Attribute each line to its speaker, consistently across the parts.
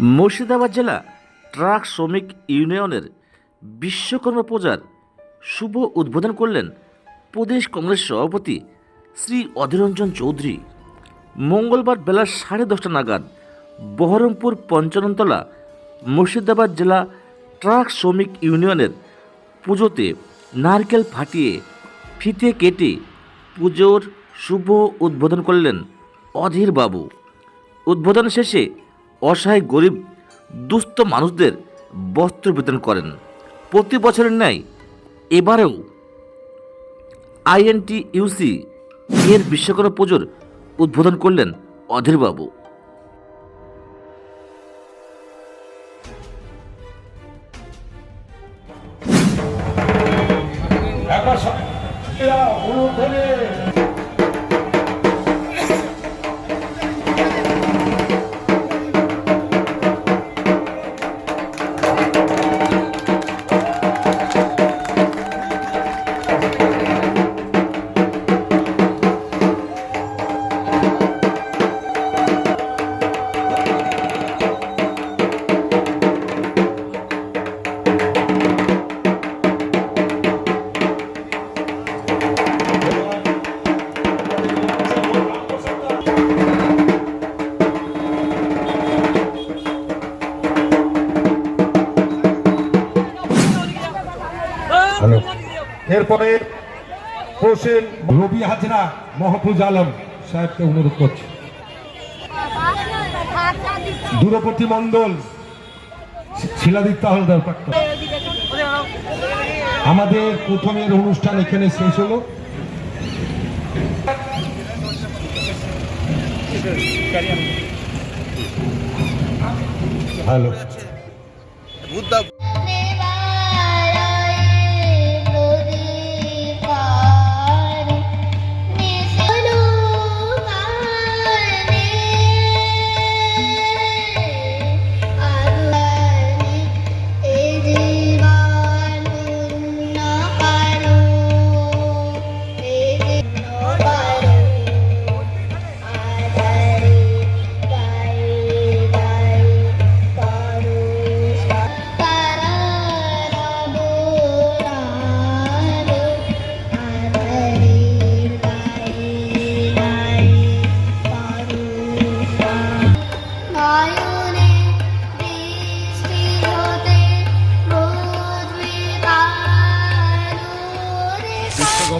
Speaker 1: মুর্শিদাবাদ জেলা ট্রাক শ্রমিক ইউনিয়নের বিশ্বকর্মা পূজার শুভ উদ্বোধন করলেন প্রদেশ কংগ্রেস সভাপতি শ্রী অধীররঞ্জন চৌধুরী। মঙ্গলবার বেলা সাড়ে দশটা নাগাদ বহরমপুর পঞ্চাননতলা মুর্শিদাবাদ জেলা ট্রাক শ্রমিক ইউনিয়নের পুজোতে নারকেল ফাটিয়ে ফিতে কেটে পুজোর শুভ উদ্বোধন করলেন অধীরবাবু। উদ্বোধন শেষে অসহায় গরিব, দুস্থ মানুষদের বস্ত্র বিতরণ করেন। প্রতি বছরের ন্যায় এবারেও আইএনটি ইউসি এর বিশ্বকর্মা পুজোর উদ্বোধন করলেন অধীরবাবু।
Speaker 2: এরপরে হোসেন রবি হাজরা মহফুজ আলম সাহেবকে অনুরোধ করছি। দূরবর্তী মন্ডল শিলাদিত্য হালদার প্রাক্তন। আমাদের প্রথমের অনুষ্ঠান এখানে শেষ হলো। হ্যালো।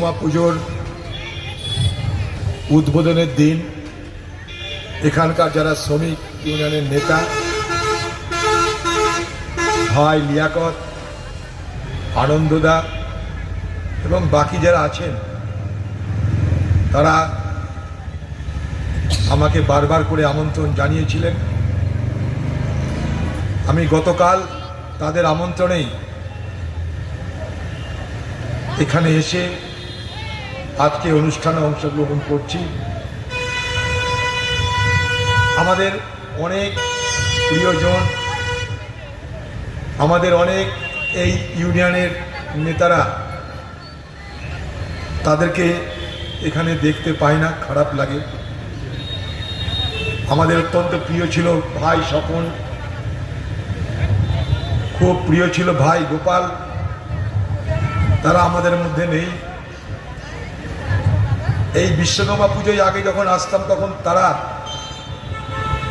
Speaker 2: বিশ্বকর্মা পুজোর উদ্বোধনের দিন। এখানকার যারা শ্রমিক ইউনিয়নের নেতা, ভাই লিয়াকত, আনন্দদা এবং বাকি যারা আছেন, তারা আমাকে বারবার করে আমন্ত্রণ জানিয়েছিলেন। আমি গতকাল তাদের আমন্ত্রণেই এখানে এসে আজকে অনুষ্ঠানে অংশগ্রহণ করছি। আমাদের অনেক প্রিয়জন, আমাদের অনেক এই ইউনিয়নের নেতারা তাদেরকে এখানে দেখতে পাই না, খারাপ লাগে। আমাদের অত্যন্ত প্রিয় ছিল ভাই স্বপন, খুব প্রিয় ছিল ভাই গোপাল। তারা আমাদের মধ্যে নেই। এই বিশ্বকর্মা পুজোয় আগে যখন আসতাম, তখন তারা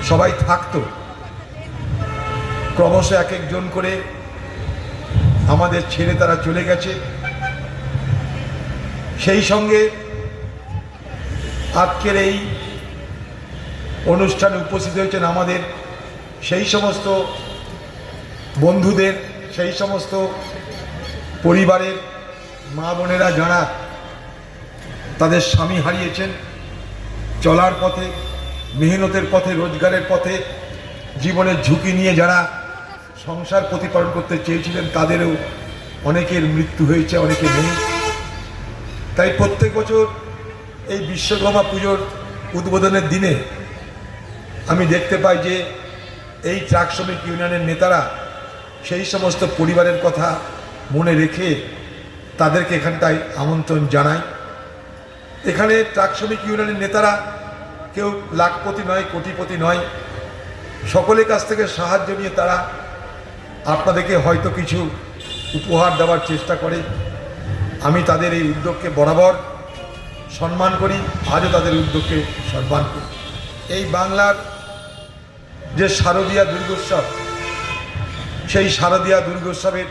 Speaker 2: সবাই থাকতো। ক্রমশ এক একজন করে আমাদের ছেড়ে তারা চলে গেছে। সেই সঙ্গে আজকের এই অনুষ্ঠানে উপস্থিত হয়েছেন আমাদের সেই সমস্ত বন্ধুদের, সেই সমস্ত পরিবারের মা বোনেরা যারা তাদের স্বামী হারিয়েছেন। চলার পথে, মেহনতের পথে, রোজগারের পথে, জীবনের ঝুঁকি নিয়ে যারা সংসার প্রতিপালন করতে চেয়েছিলেন, তাদেরও অনেকের মৃত্যু হয়েছে, অনেকে নেই। তাই প্রত্যেক বছর এই বিশ্বকর্মা পুজোর উদ্বোধনের দিনে আমি দেখতে পাই যে এই ট্রাক শ্রমিক ইউনিয়নের নেতারা সেই সমস্ত পরিবারের কথা মনে রেখে তাদেরকে এখানটায় আমন্ত্রণ জানাই এখানে ট্রাক শ্রমিক ইউনিয়নের নেতারা কেউ লাখপতি নয়, কোটিপতি নয়, সকলের কাছ থেকে সাহায্য নিয়ে তারা আপনাদেরকে হয়তো কিছু উপহার দেওয়ার চেষ্টা করে। আমি তাদের এই উদ্যোগকে বরাবর সম্মান করি, আজও তাদের উদ্যোগকে সম্মান করি। এই বাংলার যে শারদীয়া দুর্গোৎসব, সেই শারদীয়া দুর্গোৎসবের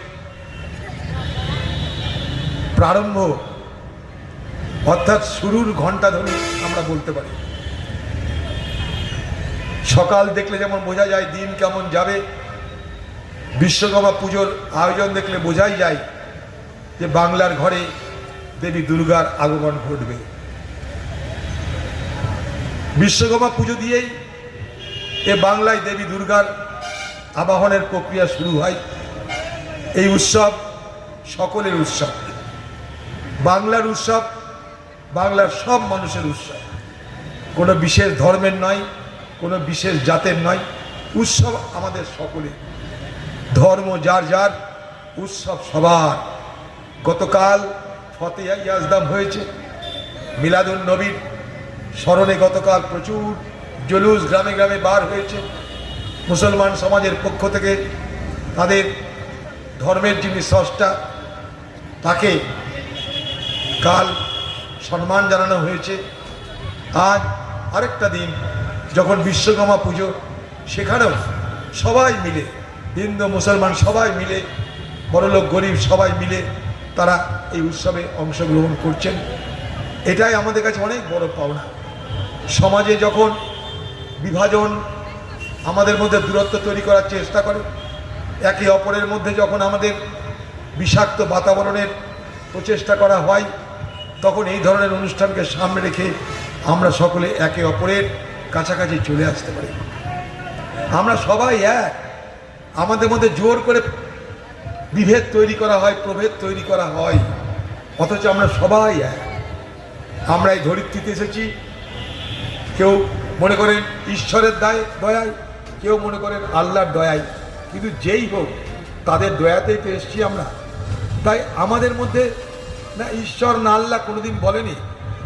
Speaker 2: প্রারম্ভ অর্থাৎ শুরুর ঘণ্টা ধরে আমরা বলতে পারি। সকাল দেখলে যেমন বোঝা যায়, দিন কেমন যাবে। বিশ্বকর্মা পুজোর আয়োজন দেখলে বোঝাই যায় যে বাংলার ঘরে দেবী দুর্গার আগমন ঘটবে। বিশ্বকর্মা পুজো দিয়েই এ বাংলায় দেবী দুর্গার আবাহনের প্রক্রিয়া শুরু হয়। এই উৎসব সকলের উৎসব। বাংলার উৎসব বাংলার সব মানুষের উৎসব। কোনো বিশেষ ধর্মের নয়, কোনো বিশেষ জাতের নয়, উৎসব আমাদের সকলে ধর্ম যার যার, উৎসব সবার। গতকাল ফতে ইয়াজদাম হয়েছে মিলাদুল নবীর স্মরণে গতকাল প্রচুর জলুস গ্রামে গ্রামে বার হয়েছে। মুসলমান সমাজের পক্ষ থেকে তাদের ধর্মের যিনি স্রষ্টা, তাকে কাল সম্মান জানানো হয়েছে। আজ আরেকটা দিন, যখন বিশ্বকর্মা পুজো, সেখানেও সবাই মিলে, হিন্দু, মুসলমান সবাই মিলে, বড়লোক, গরিব সবাই মিলে তারা এই উৎসবে অংশগ্রহণ করছেন। এটাই আমাদের কাছে অনেক বড় পাওনা। সমাজে যখন বিভাজন আমাদের মধ্যে দূরত্ব তৈরি করার চেষ্টা করে, একে অপরের মধ্যে যখন আমাদের বিষাক্ত বাতাবরণের প্রচেষ্টা করা হয় তখন এই ধরনের অনুষ্ঠানকে সামনে রেখে আমরা সকলে একে অপরের কাছাকাছি চলে আসতে পারি। আমরা সবাই এক। আমাদের মধ্যে জোর করে বিভেদ তৈরি করা হয়, প্রভেদ তৈরি করা হয়। অথচ আমরা সবাই এক। আমরা এই ধরিত্রীতে এসেছি। কেউ মনে করেন ঈশ্বরের দায়, দয়ায়। কেউ মনে করেন আল্লাহর দয়ায়। কিন্তু যেই হোক, তাদের দয়াতেই তো এসছি আমরা। তাই আমাদের মধ্যে না, ঈশ্বর না আল্লাহ কোনোদিন বলেনি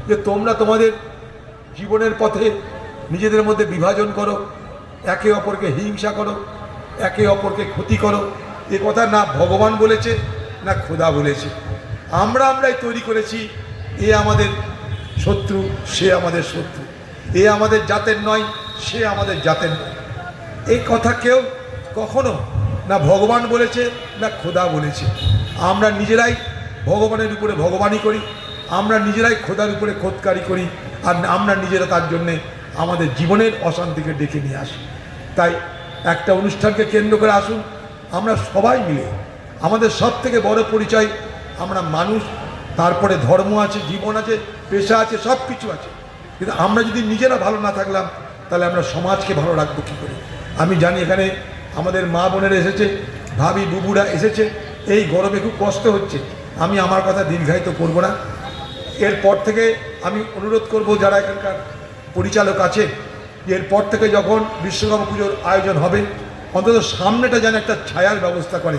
Speaker 2: যে তোমরা তোমাদের জীবনের পথে নিজেদের মধ্যে বিভাজন করো, একে অপরকে হিংসা করো, একে অপরকে ক্ষতি করো। এ কথা না ভগবান বলেছে, না খোদা বলেছে। আমরা আমরাই তৈরি করেছি, এ আমাদের শত্রু, সে আমাদের শত্রু। এ আমাদের জাতের নয়, সে আমাদের জাতের নয়। এই কথা কেউ কখনো না ভগবান বলেছে, না খোদা বলেছে। আমরা নিজেরাই ভগবানের উপরে ভগবানই করি, আমরা নিজেরাই খোদার উপরে খোদকারি করি, আর আমরা নিজেরা তার জন্যে আমাদের জীবনের অশান্তিকে ডেকে নিয়ে আসি। তাই একটা অনুষ্ঠানকে কেন্দ্র করে আসুন, আমরা সবাই মিলে, আমাদের সব থেকে বড় পরিচয়, আমরা মানুষ, তারপরে ধর্ম আছে, জীবন আছে, পেশা আছে সব কিছু আছে। কিন্তু আমরা যদি নিজেরা ভালো না থাকলাম, তাহলে আমরা সমাজকে ভালো রাখব কী করে? আমি জানি এখানে আমাদের মা বোনেরা এসেছে, ভাবি, বুবুরা এসেছে, এই গরমে খুব কষ্ট হচ্ছে। আমি আমার কথা দীর্ঘায়িত করব না। এরপর থেকে আমি অনুরোধ করব যারা এখানকার পরিচালক আছে, এরপর থেকে যখন বিশ্বকর্মা পুজোর আয়োজন হবে, অন্তত সামনেটা যেন একটা ছায়ার ব্যবস্থা করে।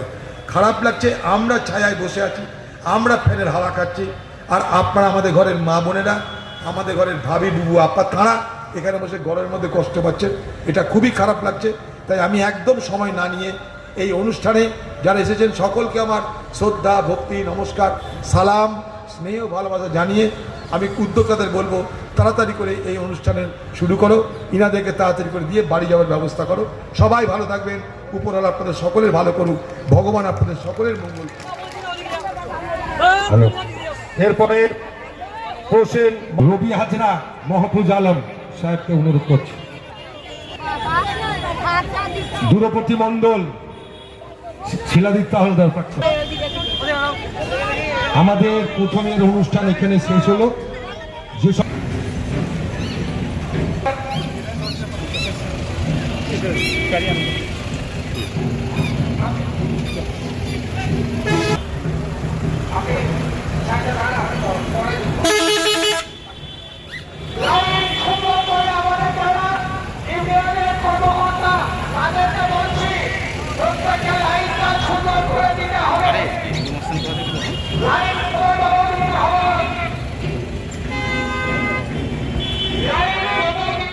Speaker 2: খারাপ লাগছে, আমরা ছায়ায় বসে আছি, আমরা ফ্যানের হাওয়া খাচ্ছি, আর আপনারা আমাদের ঘরের মা বোনেরা, আমাদের ঘরের ভাবি, বুবু, আপা, তাঁরা এখানে বসে গরমের মধ্যে কষ্ট পাচ্ছেন। এটা খুবই খারাপ লাগছে, তাই আমি একদম সময় না নিয়ে এই অনুষ্ঠানে যারা এসেছেন সকলকে আমার শ্রদ্ধা ভক্তি নমস্কার সালাম স্নেহ ভালোবাসা জানিয়ে আমি উদ্যোক্তাদের বলব তাড়াতাড়ি করে এই অনুষ্ঠানের শুরু করো ইনাদেরকে তাড়াতাড়ি করে দিয়ে বাড়ি যাওয়ার ব্যবস্থা করো সবাই ভালো থাকবেন উপরওয়ালা আপনাদের সকলের ভালো করুক ভগবান আপনাদের সকলের মঙ্গল
Speaker 3: এরপরে হোসেন রবি হাজরা মহফুজ আলম সাহেবকে অনুরোধ করছি দূরবর্তী মণ্ডল শিলাদিত্য হালদার প্রাক্তন আমাদের প্রথমের অনুষ্ঠান এখানে শেষ হল। যেসব